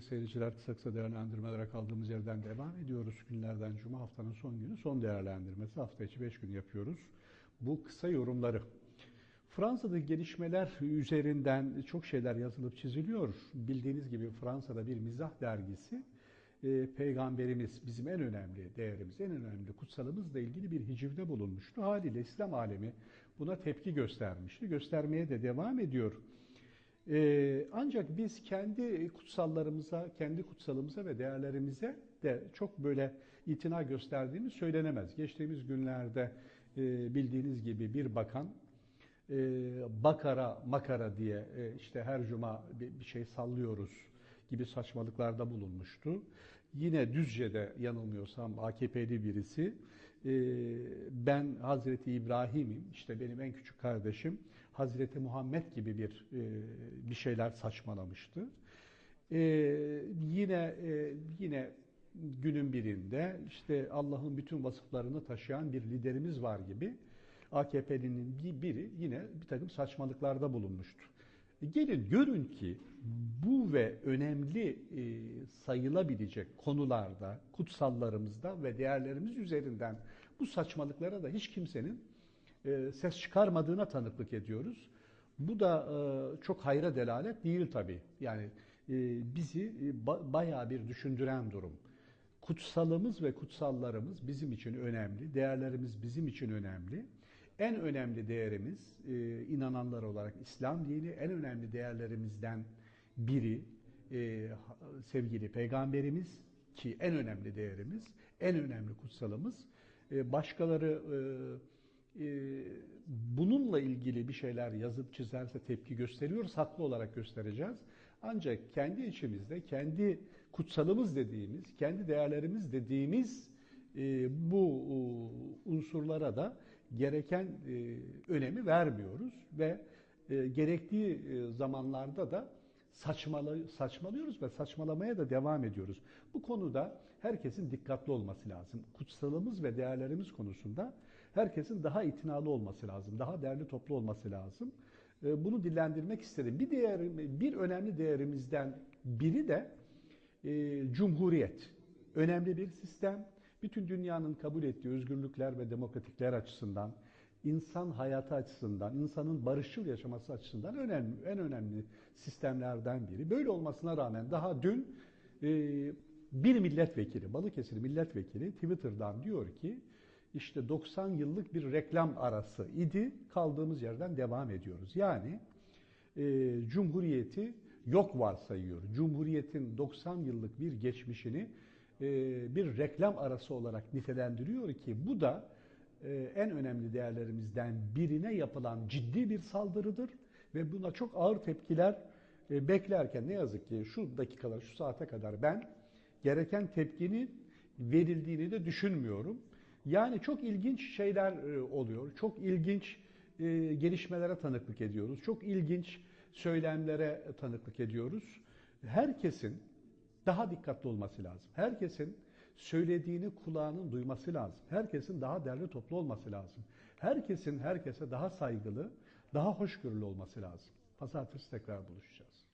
seyirciler kısa kısa değerlendirmelere kaldığımız yerden devam ediyoruz. Günlerden Cuma haftanın son günü son değerlendirmesi hafta içi 5 gün yapıyoruz. Bu kısa yorumları. Fransa'da gelişmeler üzerinden çok şeyler yazılıp çiziliyor. Bildiğiniz gibi Fransa'da bir mizah dergisi e, peygamberimiz bizim en önemli değerimiz, en önemli kutsalımızla ilgili bir hicivde bulunmuştu. Haliyle İslam alemi buna tepki göstermişti. Göstermeye de devam ediyor. Ee, ancak biz kendi kutsallarımıza, kendi kutsalımıza ve değerlerimize de çok böyle itina gösterdiğimiz söylenemez. Geçtiğimiz günlerde e, bildiğiniz gibi bir bakan e, bakara makara diye e, işte her cuma bir, bir şey sallıyoruz gibi saçmalıklarda bulunmuştu. Yine Düzce'de yanılmıyorsam AKP'li birisi ben Hazreti İbrahim'im işte benim en küçük kardeşim Hazreti Muhammed gibi bir e, bir şeyler saçmalamıştı. E, yine e, yine günün birinde işte Allah'ın bütün vasıflarını taşıyan bir liderimiz var gibi AKP'nin bir biri yine bir takım saçmalıklarda bulunmuştu. E, gelin görün ki bu ve önemli e, sayılabilecek konularda, kutsallarımızda ve değerlerimiz üzerinden bu saçmalıklara da hiç kimsenin e, ses çıkarmadığına tanıklık ediyoruz. Bu da e, çok hayra delalet değil tabii. Yani e, bizi bayağı bir düşündüren durum. Kutsalımız ve kutsallarımız bizim için önemli, değerlerimiz bizim için önemli. En önemli değerimiz inananlar olarak İslam dini, en önemli değerlerimizden biri sevgili peygamberimiz ki en önemli değerimiz, en önemli kutsalımız. Başkaları e, bununla ilgili bir şeyler yazıp çizerse tepki gösteriyoruz, haklı olarak göstereceğiz. Ancak kendi içimizde, kendi kutsalımız dediğimiz, kendi değerlerimiz dediğimiz e, bu e, unsurlara da gereken e, önemi vermiyoruz ve e, gerektiği e, zamanlarda da saçmalı, saçmalıyoruz ve saçmalamaya da devam ediyoruz. Bu konuda herkesin dikkatli olması lazım. Kutsalımız ve değerlerimiz konusunda herkesin daha itinalı olması lazım, daha değerli toplu olması lazım. Ee, bunu dillendirmek istedim. Bir değer, bir önemli değerimizden biri de e, cumhuriyet. Önemli bir sistem. Bütün dünyanın kabul ettiği özgürlükler ve demokratikler açısından, insan hayatı açısından, insanın barışçıl yaşaması açısından önemli, en önemli sistemlerden biri. Böyle olmasına rağmen daha dün e, bir milletvekili, Balıkesir milletvekili Twitter'dan diyor ki işte 90 yıllık bir reklam arası idi. Kaldığımız yerden devam ediyoruz. Yani e, Cumhuriyeti yok varsayıyor. Cumhuriyetin 90 yıllık bir geçmişini bir reklam arası olarak nitelendiriyor ki bu da e, en önemli değerlerimizden birine yapılan ciddi bir saldırıdır ve buna çok ağır tepkiler e, beklerken ne yazık ki şu dakikalar, şu saate kadar ben gereken tepkinin verildiğini de düşünmüyorum. Yani çok ilginç şeyler e, oluyor. Çok ilginç e, gelişmelere tanıklık ediyoruz. Çok ilginç söylemlere tanıklık ediyoruz. Herkesin daha dikkatli olması lazım. Herkesin söylediğini kulağının duyması lazım. Herkesin daha değerli toplu olması lazım. Herkesin herkese daha saygılı, daha hoşgörülü olması lazım. Pazartesi tekrar buluşacağız.